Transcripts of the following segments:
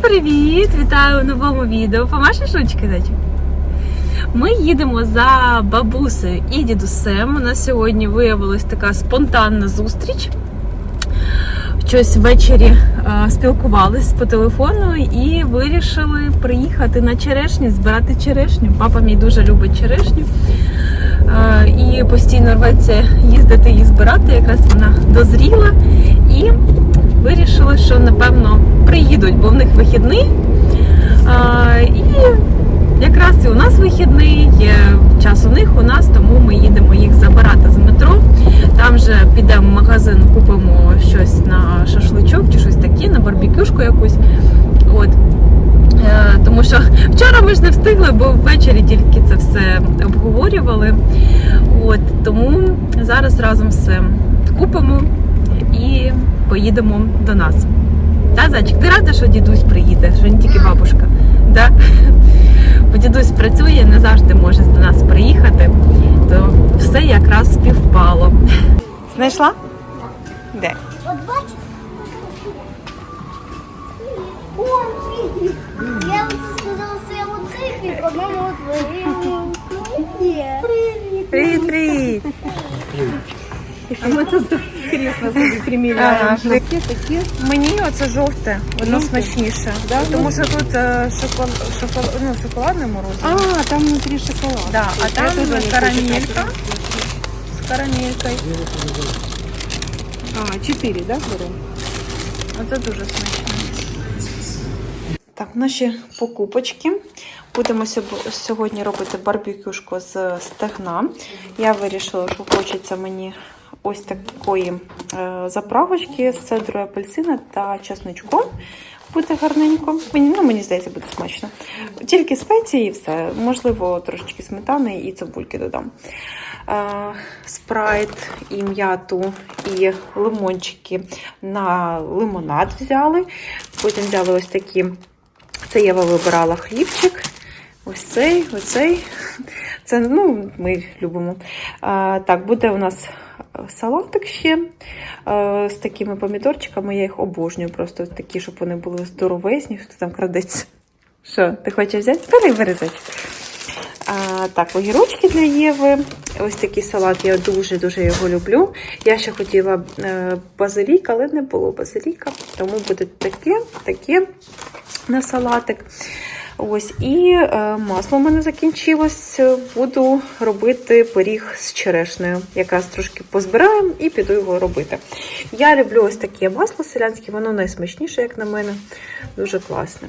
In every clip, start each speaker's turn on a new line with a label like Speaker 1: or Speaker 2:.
Speaker 1: привіт! Вітаю у новому відео. Помашеш ручки, зайчик? Ми їдемо за бабусею і дідусем. У нас сьогодні виявилась така спонтанна зустріч. Щось ввечері е, спілкувались по телефону і вирішили приїхати на черешню, збирати черешню. Папа мій дуже любить черешню. Е, і постійно рветься їздити її збирати. Якраз вона дозріла. І вирішили, що напевно приїдуть, бо в них вихідний. А, і якраз і у нас вихідний, є час у них, у нас, тому ми їдемо їх забирати з метро. Там же підемо в магазин, купимо щось на шашличок чи щось таке, на барбекюшку якусь. От. Е, Тому що вчора ми ж не встигли, бо ввечері тільки це все обговорювали. От, тому зараз разом все купимо і поїдемо до нас. Та, зайчик, ти рада, що дідусь приїде, що не тільки бабушка. Да? Бо дідусь працює, не завжди може до нас приїхати, то все якраз співпало. Знайшла? Де?
Speaker 2: От бач. О, привіт. Я вам це сказала своєму цифрі, по-моєму, твоєму. Привіт.
Speaker 1: Привіт, привіт! А ми тут крісло собі приміряємо.
Speaker 3: Такі, такі.
Speaker 1: Мені оце жовте, воно смачніше. Тому що тут е, шокол... Шокол... Ну, шоколадне морозиво.
Speaker 3: А, там внутри шоколад.
Speaker 1: Да, а
Speaker 3: Я
Speaker 1: там
Speaker 3: не
Speaker 1: карамелька з карамелькою.
Speaker 3: А, четыре, да, берем?
Speaker 1: Оце дуже смачно. Так, наші покупочки. Будемо сьоб- сьогодні робити барбекюшку з стегна. Я вирішила, що хочеться мені ось такої е, заправочки з цедрою апельсина та чесничком. Буде гарненько. Мені, ну, мені здається, буде смачно. Тільки спеції і все. Можливо, трошечки сметани і цибульки додам. Е, спрайт і м'яту, і лимончики на лимонад взяли. Потім взяли ось такі. Це Єва вибирала хлібчик. Ось цей, оцей. Це ну, ми любимо. А, так, буде у нас салатик ще з такими помідорчиками. Я їх обожнюю, просто такі, щоб вони були здоровезні, хто там крадеться. Що, ти хочеш взяти? Бери, бери. А, так, огірочки для Єви. Ось такий салат, я дуже-дуже його люблю. Я ще хотіла е, базилік, але не було базиліка, тому буде таке, таке на салатик. Ось, і е, масло в мене закінчилось. Буду робити пиріг з черешнею. Якраз трошки позбираємо і піду його робити. Я люблю ось таке масло селянське, воно найсмачніше, як на мене. Дуже класне.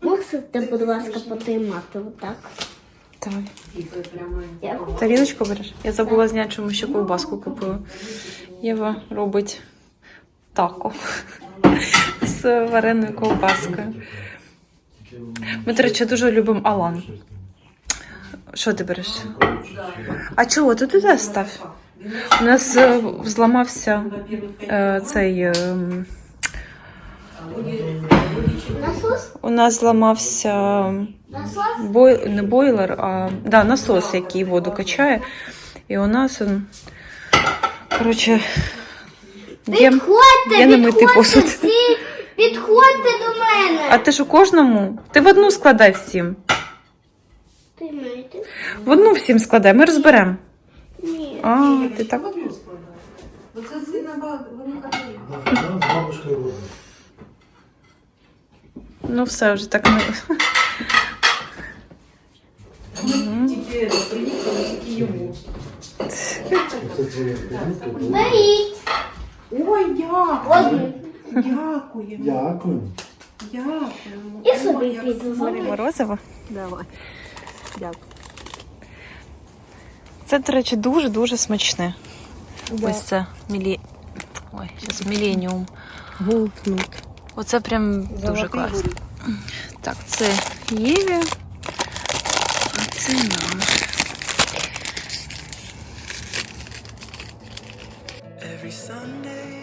Speaker 2: Можете, будь ласка, потримати отак? Дякую.
Speaker 1: Тарілочку береш? Я забула зняти, що ми ще ковбаску купили. Єва робить тако з вареною ковбаскою. Ми, до речі, дуже любимо Алан. Що ти береш? А чого? Ти туди став? У нас е, зламався е, цей. е,
Speaker 2: Насос?
Speaker 1: у нас зламався бой, не бойлер, а да, насос, який воду качає. І у нас він. Коротше, є, є не митий
Speaker 2: підходьте
Speaker 1: посуд.
Speaker 2: всі, підходьте до мене.
Speaker 1: А ти ж у кожному? Ти в одну складай всім. В одну всім складай, ми розберемо.
Speaker 2: Ні.
Speaker 1: А, ти так.
Speaker 4: з бабушкою робить.
Speaker 1: Ну все, вже так не.
Speaker 4: Це твоя тарілка.
Speaker 2: Беріть.
Speaker 3: Ой, дякую.
Speaker 2: Одну.
Speaker 3: Дякую.
Speaker 4: Дякую.
Speaker 3: Дякую.
Speaker 2: І собі піду.
Speaker 1: Морозиво.
Speaker 3: Давай. Дякую.
Speaker 1: Це, до речі, дуже-дуже смачне.
Speaker 3: Да.
Speaker 1: Ось це мілі... Ой, зараз Міленіум. Оце прям дуже класно. Так, це Єві. А це наш.
Speaker 5: Every Sunday,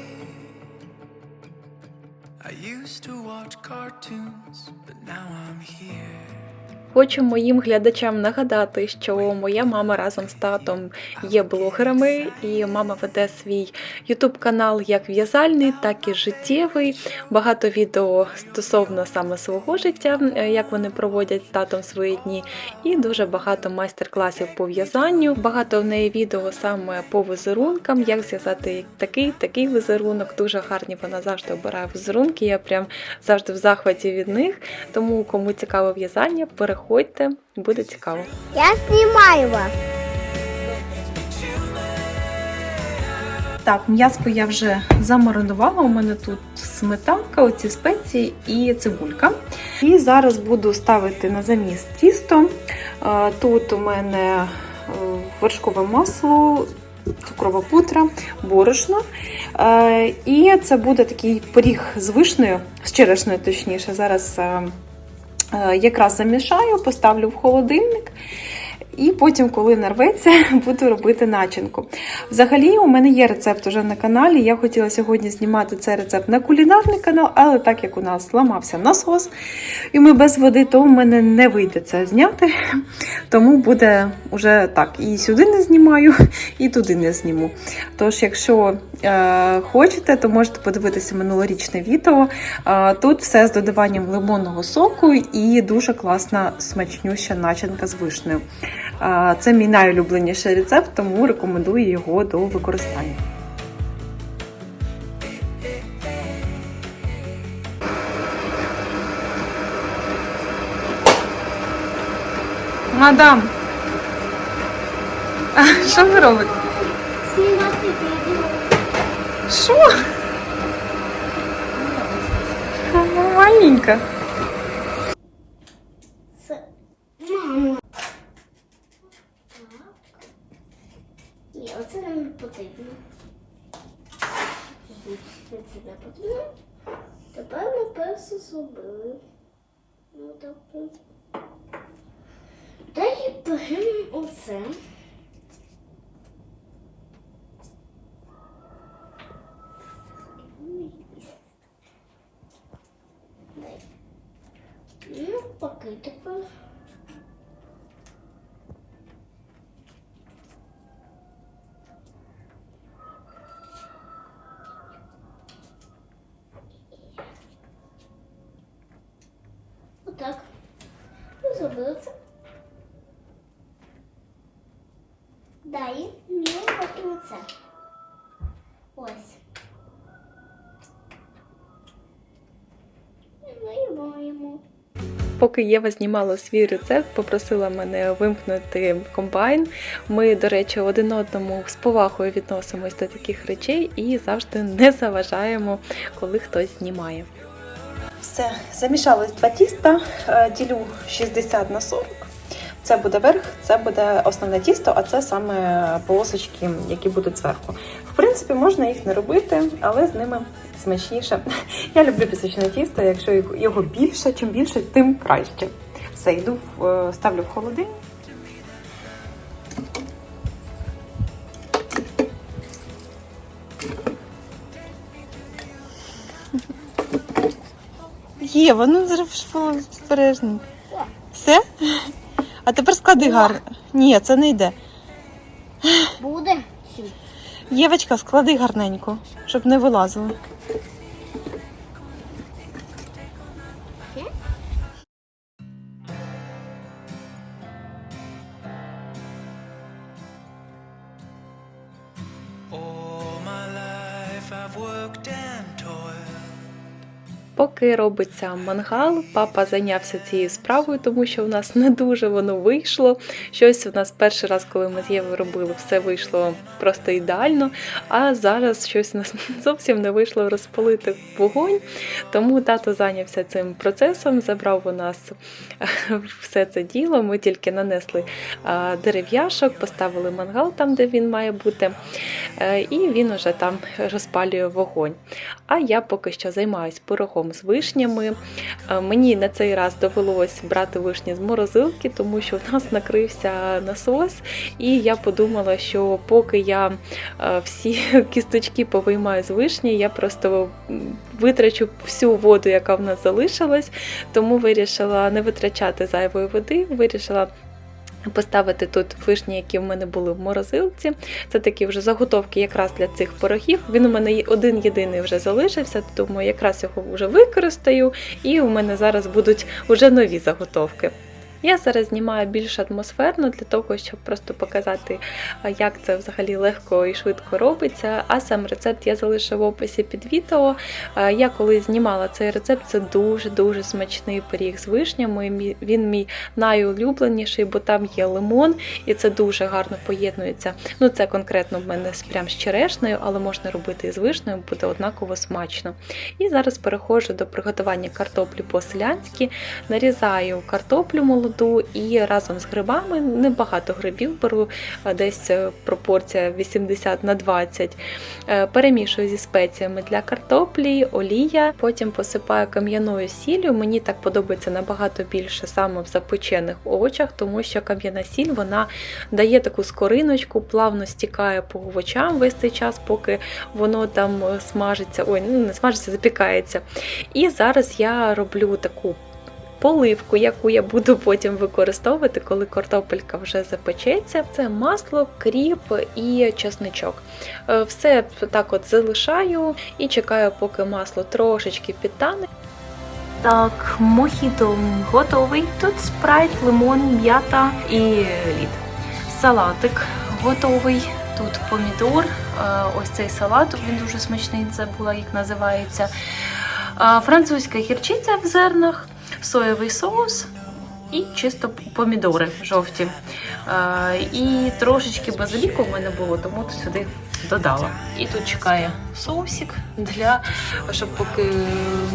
Speaker 5: I used to watch cartoons, but now I'm here.
Speaker 1: Хочу моїм глядачам нагадати, що моя мама разом з татом є блогерами, і мама веде свій ютуб канал як в'язальний, так і життєвий. Багато відео стосовно саме свого життя, е, як вони проводять з татом свої дні, і дуже багато майстер-класів по в'язанню. Багато в неї відео саме по візерункам, як зв'язати такий, такий візерунок. Дуже гарні вона завжди обирає візерунки. Я прям завжди в захваті від них. Тому кому цікаве в'язання, переходьте, буде цікаво.
Speaker 2: Я знімаю вас.
Speaker 1: Так, м'яско я вже замаринувала. У мене тут сметанка, оці спеції і цибулька. І зараз буду ставити на заміс тісто. Тут у мене е, вершкове масло, цукрова пудра, борошно. Е, І це буде такий пиріг з вишнею, з черешнею точніше. Зараз е, якраз замішаю, поставлю в холодильник. І потім, коли нарветься, буду робити начинку. Взагалі, у мене є рецепт уже на каналі. Я хотіла сьогодні знімати цей рецепт на кулінарний канал, але так як у нас зламався насос, і ми без води, то в мене не вийде це зняти. Тому буде уже так. І сюди не знімаю, і туди не зніму. Тож, якщо е, хочете, то можете подивитися минулорічне відео. Е, тут все з додаванням лимонного соку і дуже класна смачнюща начинка з вишнею. Е, Це мій найулюбленіший рецепт, тому рекомендую його до використання. Мадам, що ви робите? Що? Маленька.
Speaker 2: Це мама. Ні, оце нам не. Це не потрібно. Тепер ми перше. Ну так. Далі беремо оце. Дай. Ну, поки тепер. Отак. Це. Далі ми робимо це. Ось. І наїбаємо.
Speaker 1: Поки Єва знімала свій рецепт, попросила мене вимкнути комбайн. Ми, до речі, один одному з повагою відносимось до таких речей і завжди не заважаємо, коли хтось знімає. Все, замішалось два тіста, е, ділю 60 на 40. Це буде верх, це буде основне тісто, а це саме полосочки, які будуть зверху. В принципі, можна їх не робити, але з ними смачніше. Я люблю пісочне тісто, якщо його більше, чим більше, тим краще. Все, йду е, ставлю в холодильник. Єва, ну зараз бережно. Все? А тепер склади гарно. Ні, це не йде.
Speaker 2: Буде?
Speaker 1: Євочка, склади гарненько, щоб не вилазило. Поки робиться мангал, папа зайнявся цією справою, тому що у нас не дуже воно вийшло. Щось у нас перший раз, коли ми з Євою робили, все вийшло просто ідеально. А зараз щось у нас зовсім не вийшло розпалити вогонь. Тому тато зайнявся цим процесом, забрав у нас все це діло. Ми тільки нанесли дерев'яшок, поставили мангал там, де він має бути, е, і він уже там розпалює вогонь. А я поки що займаюсь з вишнями. Е, Мені на цей раз довелось брати вишні з морозилки, тому що в нас накрився насос, і я подумала, що поки я е, всі кісточки повиймаю з вишні, я просто витрачу всю воду, яка в нас залишилась, тому вирішила не витрачати зайвої води, вирішила. Поставити тут вишні, які в мене були в морозилці. Це такі вже заготовки якраз для цих пирогів. Він у мене один єдиний вже залишився, тому якраз його вже використаю, і у мене зараз будуть вже нові заготовки. Я зараз знімаю більш атмосферно для того, щоб просто показати, як це взагалі легко і швидко робиться. А сам рецепт я залишу в описі під відео. Я коли знімала цей рецепт, це дуже-дуже смачний пиріг з вишнями. Він мій найулюбленіший, бо там є лимон, і це дуже гарно поєднується. Ну, це конкретно в мене прям з черешнею, але можна робити і з вишнею, буде однаково смачно. І зараз переходжу до приготування картоплі по-селянськи. Нарізаю картоплю молоду і разом з грибами небагато грибів беру, десь е, пропорція 80 на 20. Е, Перемішую зі спеціями для картоплі, олія, потім посипаю кам'яною сіллю. Мені так подобається набагато більше саме в запечених овочах, тому що кам'яна сіль вона дає таку скориночку, плавно стікає по овочам весь цей час, поки воно там е, смажиться. Ой, ну не смажиться, запікається. І зараз я роблю таку. Поливку, яку я буду потім використовувати, коли картопелька вже запечеться, це масло, кріп і чесничок. Е, Все так от залишаю і чекаю, поки масло трошечки підтане. Так, мохіто готовий. Тут спрайт, лимон, м'ята і лід. Салатик готовий. Тут помідор. Е, Ось цей салат, він дуже смачний, забула, як називається. Е, Французька гірчиця в зернах, соєвий соус і чисто помідори жовті. І трошечки базиліку в мене було, тому сюди додала. І тут чекає соусик для щоб поки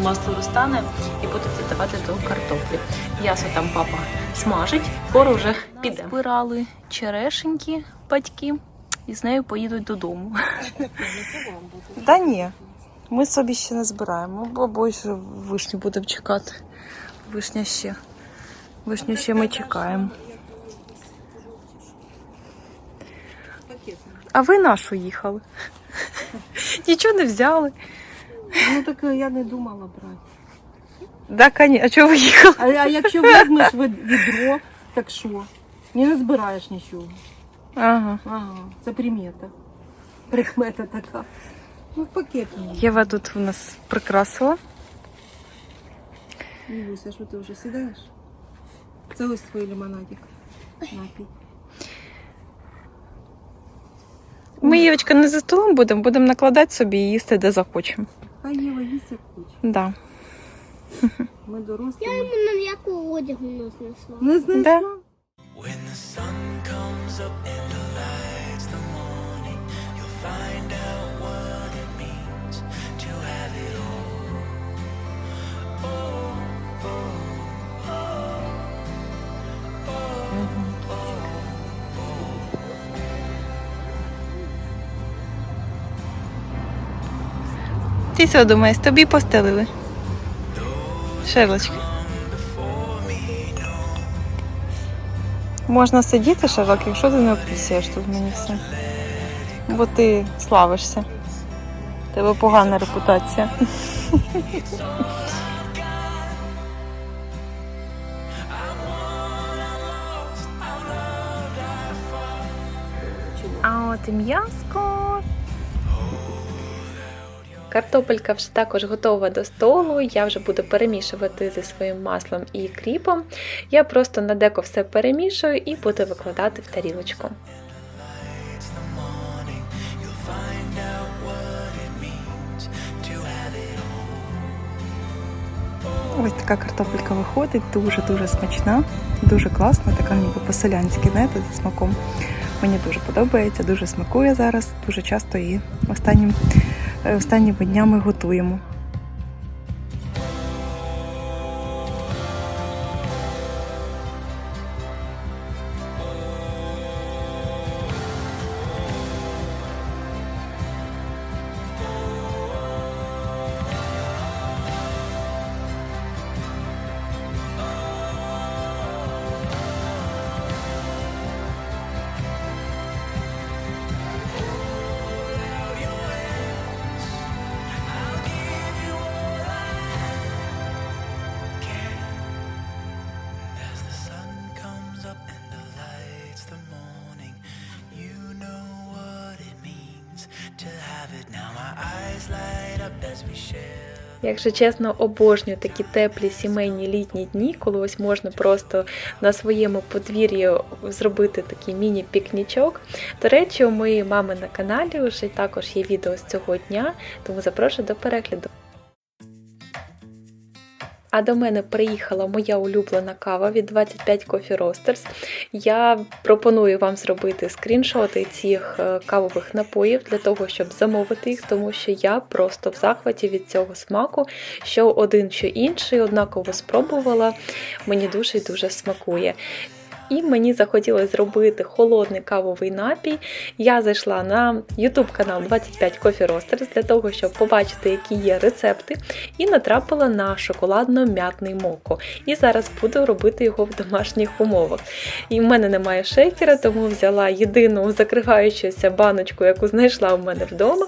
Speaker 1: масло розтане і буду додавати до картоплі. М'ясо там папа смажить, скоро вже піде. Збирали черешеньки батьки і з нею поїдуть додому.
Speaker 3: Та ні. Ми собі ще не збираємо, бо більше вишню будемо чекати. Вишня ще. Вишню ще ми чекаємо. А ви нашу їхали? Нічого не взяли.
Speaker 6: Ну так я не думала брати.
Speaker 3: Да, коні. А чого ви їхали?
Speaker 6: А, а якщо візьмеш відро, так що? Не збираєш нічого.
Speaker 3: Ага.
Speaker 6: Ага, це примета. Прикмета така. Ну, в пакет мені.
Speaker 3: Єва тут у нас прикрасила.
Speaker 6: Люся, що ти вже сідаєш? Це ось твій лимонадик. Напій.
Speaker 3: Ми, Євочка, не за столом будемо, будемо накладати собі і їсти, де захочемо.
Speaker 6: Хай Єва їсть як хоче.
Speaker 3: Да.
Speaker 6: Ми дорослі.
Speaker 2: Я йому на м'яку одягу не знесла.
Speaker 6: Не знайшла?
Speaker 3: Да.
Speaker 5: When the sun comes up
Speaker 3: Ти що думаєш, тобі постелили? Шерлочки. Можна сидіти, Шерлок, якщо ти не обпісяєш тут мені все. Бо ти славишся. Тебе погана репутація.
Speaker 1: А от і м'яско. Картопелька вже також готова до столу. Я вже буду перемішувати зі своїм маслом і кріпом. Я просто на деко все перемішую і буду викладати в тарілочку.
Speaker 3: Ось така картопелька виходить, дуже-дуже смачна, дуже класна, така ніби по-селянськи, знаєте, за смаком. Мені дуже подобається, дуже смакує зараз, дуже часто її останнім, останніми днями готуємо.
Speaker 1: Якщо чесно, обожнюю такі теплі сімейні літні дні, коли ось можна просто на своєму подвір'ї зробити такий міні-пікнічок. До речі, у моєї мами на каналі вже також є відео з цього дня, тому запрошую до перегляду. А до мене приїхала моя улюблена кава від 25 Coffee Roasters. Я пропоную вам зробити скріншоти цих е, кавових напоїв для того, щоб замовити їх, тому що я просто в захваті від цього смаку, що один, що інший, однаково спробувала. Мені дуже і дуже смакує. І мені захотілося зробити холодний кавовий напій. Я зайшла на YouTube канал 25 Coffee Roasters для того, щоб побачити, які є рецепти, і натрапила на шоколадно-м'ятний моко. І зараз буду робити його в домашніх умовах. І в мене немає шейкера, тому взяла єдину закриваючуся баночку, яку знайшла в мене вдома.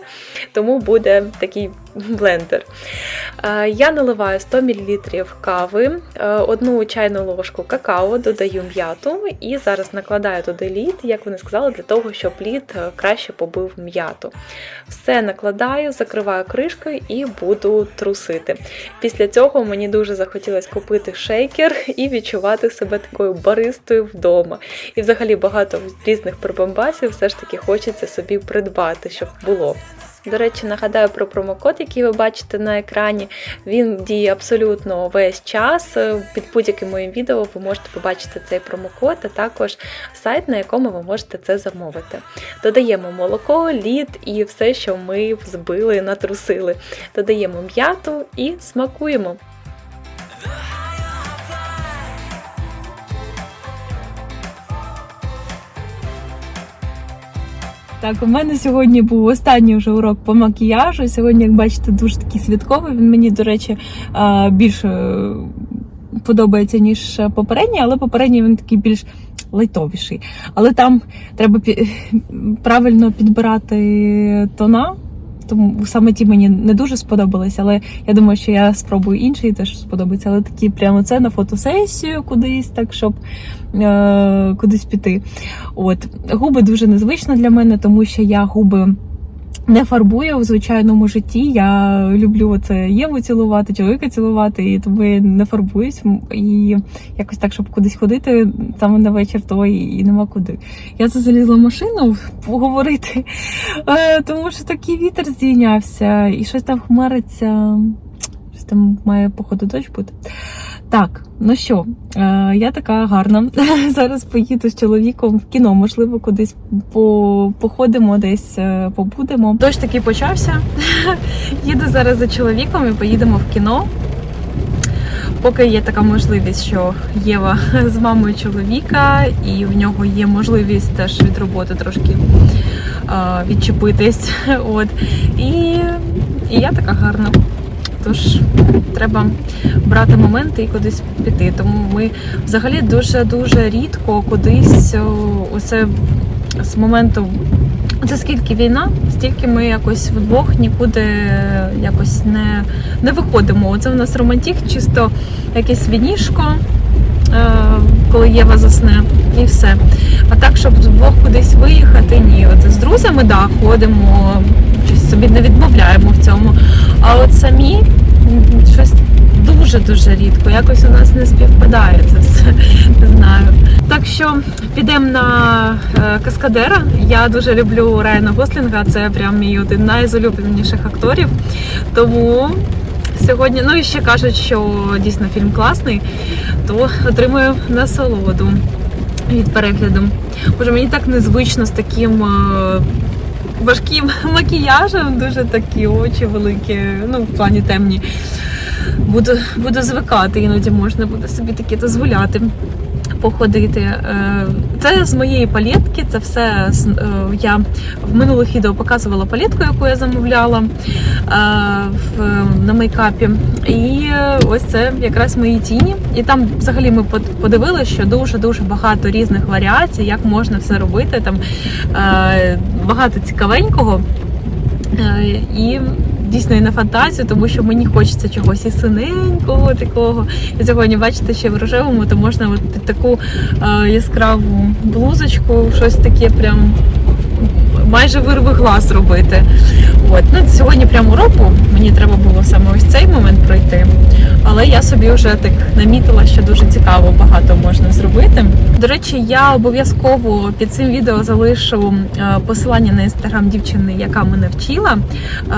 Speaker 1: Тому буде такий блендер. Я наливаю 100 мл кави, е, одну чайну ложку какао, додаю м'яту і зараз накладаю туди лід, як вони сказали, для того, щоб лід е, краще побив м'яту. Все накладаю, закриваю кришкою і буду трусити. Після цього мені дуже захотілося купити шейкер і відчувати себе такою баристою вдома. І взагалі багато різних прибамбасів все ж таки хочеться собі придбати, щоб було. До речі, нагадаю про промокод, який ви бачите на екрані. Він діє абсолютно весь час. Під будь-яким моїм відео ви можете побачити цей промокод, а також сайт, на якому ви можете це замовити. Додаємо молоко, лід і все, що ми взбили, натрусили. Додаємо м'яту і смакуємо.
Speaker 3: Так, у мене сьогодні був останній вже урок по макіяжу. Сьогодні, як бачите, дуже такий святковий. Він мені, до речі, більше е, подобається, ніж попередній, але попередній він такий більш лайтовіший. Але там треба правильно підбирати тона. Тому саме ті мені не дуже сподобались, але я думаю, що я спробую інший теж сподобається. Але такі прямо це на фотосесію кудись, так щоб е, кудись піти. От губи дуже незвично для мене, тому що я губи. Не фарбую в звичайному житті. Я люблю це Єву цілувати, чоловіка цілувати, і тому я не фарбуюсь. І якось так, щоб кудись ходити саме на вечір, то і, і нема куди. Я залізла в машину поговорити, е, тому що такий вітер здійнявся, і щось там хмариться. Щось там має, походу, дощ бути. Так, ну що, е, я така гарна. Зараз поїду з чоловіком в кіно, можливо, кудись по, походимо, десь е, побудемо. Дощ таки почався. Їду зараз за чоловіком і поїдемо в кіно. Поки є така можливість, що Єва з мамою чоловіка, і в нього є можливість теж від роботи трошки е, відчепитись. От. І, і я така гарна. Тож треба брати моменти і кудись піти. Тому ми взагалі дуже дуже рідко кудись усе з моменту. Це скільки війна, стільки ми якось вдвох нікуди якось не, не виходимо. Це у нас романтик, чисто якесь вінішко, коли Єва засне, і все. А так, щоб вдвох кудись виїхати, ні. Оце з друзями, да, ходимо, щось собі не відмовляємо в цьому. А от самі щось дуже-дуже рідко. Якось у нас не співпадає це все. Не знаю. Так що підемо на е, каскадера. Я дуже люблю Райана Гослінга, це прям мій один з найзулюбленіших акторів. Тому
Speaker 1: сьогодні. Ну і ще кажуть, що дійсно фільм класний, то отримую насолоду від перегляду. Боже, мені так незвично з таким. е, Важким макіяжем, дуже такі очі великі, ну в плані темні. Буду, буду звикати, іноді можна буде собі таке дозволяти походити. Е, Це з моєї палетки, це все е, я в минулих відео показувала палетку, яку я замовляла е, на мейкапі. І ось це якраз мої тіні. І там взагалі ми под- подивилися, що дуже-дуже багато різних варіацій, як можна все робити. Там багато цікавенького. І дійсно і на фантазію, тому що мені хочеться чогось і синенького такого. І сьогодні, бачите, ще в рожевому, то можна от під таку е, яскраву блузочку, щось таке прям майже вирви глаз робити. От. Ну, сьогодні прямо уроку мені треба було саме ось цей момент пройти. Але я собі вже так намітила, що дуже цікаво багато можна зробити. До речі, я обов'язково під цим відео залишу е, посилання на інстаграм дівчини, яка мене вчила. Е,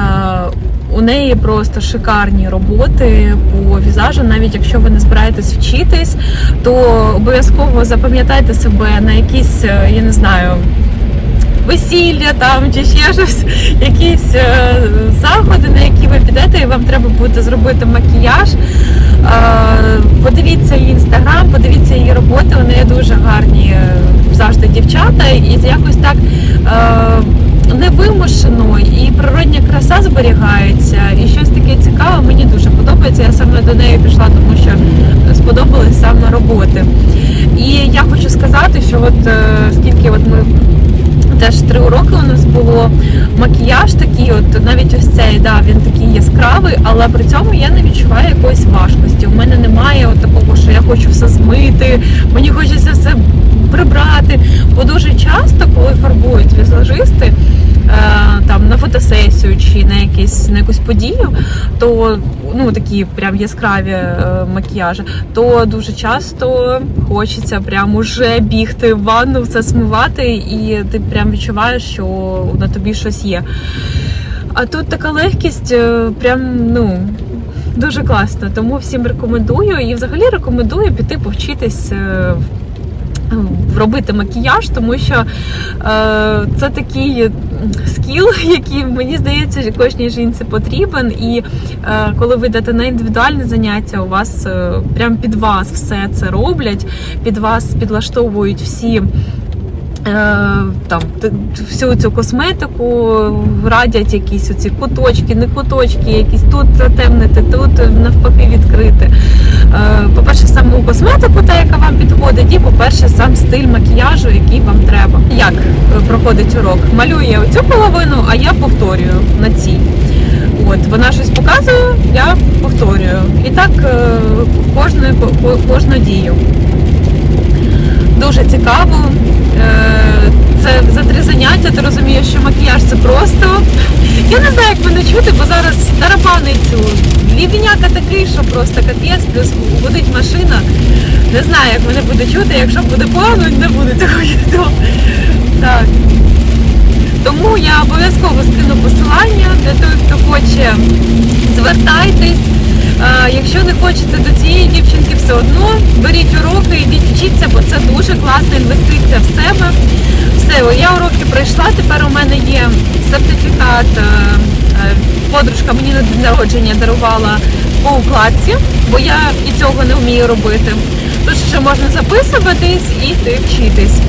Speaker 1: У неї просто шикарні роботи по візажу. Навіть якщо ви не збираєтесь вчитись, то обов'язково запам'ятайте себе на якісь, е, я не знаю, весілля там чи ще щось, якісь е, заходи, на які ви підете, і вам треба буде зробити макіяж. Е, подивіться її інстаграм, подивіться її роботи. Неї дуже гарні е, завжди дівчата, і якось так. Невимушено і природня краса зберігається, і щось таке цікаве мені дуже подобається. Я саме до неї пішла, тому що сподобались саме роботи. І я хочу сказати, що от скільки от ми теж три уроки у нас було. Макіяж такий, от навіть ось цей, да, він такий яскравий, але при цьому я не відчуваю якоїсь важкості. У мене немає от такого, що я хочу все змити, мені хочеться все прибрати. Бо дуже часто, коли фарбують візажисти. е, Там на фотосесію чи на якісь на якусь подію, то ну такі прям яскраві е, макіяжі, то дуже часто хочеться прям уже бігти в ванну, все смивати, і ти прям відчуваєш, що на тобі щось є. А тут така легкість, е, прям ну. Дуже класно, тому всім рекомендую і взагалі рекомендую піти повчитись робити макіяж, тому що е, це такий скіл, який мені здається, кожній жінці потрібен. І е, коли ви йдете на індивідуальне заняття, у вас е, прям під вас все це роблять, під вас підлаштовують всі. Е, там всю цю косметику радять якісь оці куточки, не куточки, якісь тут затемнити, тут навпаки відкрити. Е, По-перше, саму косметику, та яка вам підходить, і по-перше, сам стиль макіяжу, який вам треба. Як е, проходить урок? Малює оцю половину, а я повторюю на цій. От вона щось показує, я повторюю. І так е, кожну, кожну дію дуже цікаво. Це за три заняття, ти розумієш, що макіяж це просто. Я не знаю, як мене чути, бо зараз тарабанить цю. Лівіняка такий, що просто капець, плюс гудить машина. Не знаю, як мене буде чути, якщо буде погано, не буде цього відео. Так. Тому я обов'язково скину посилання для того, хто хоче, звертайтесь. Якщо не хочете до цієї дівчинки, все одно беріть уроки, йдіть вчіться, бо це дуже класна інвестиція в себе. Все, я уроки пройшла. Тепер у мене є сертифікат. е, е, Подружка мені на день народження дарувала по укладці, бо я і цього не вмію робити. Тож ще можна записуватись і йти вчитись.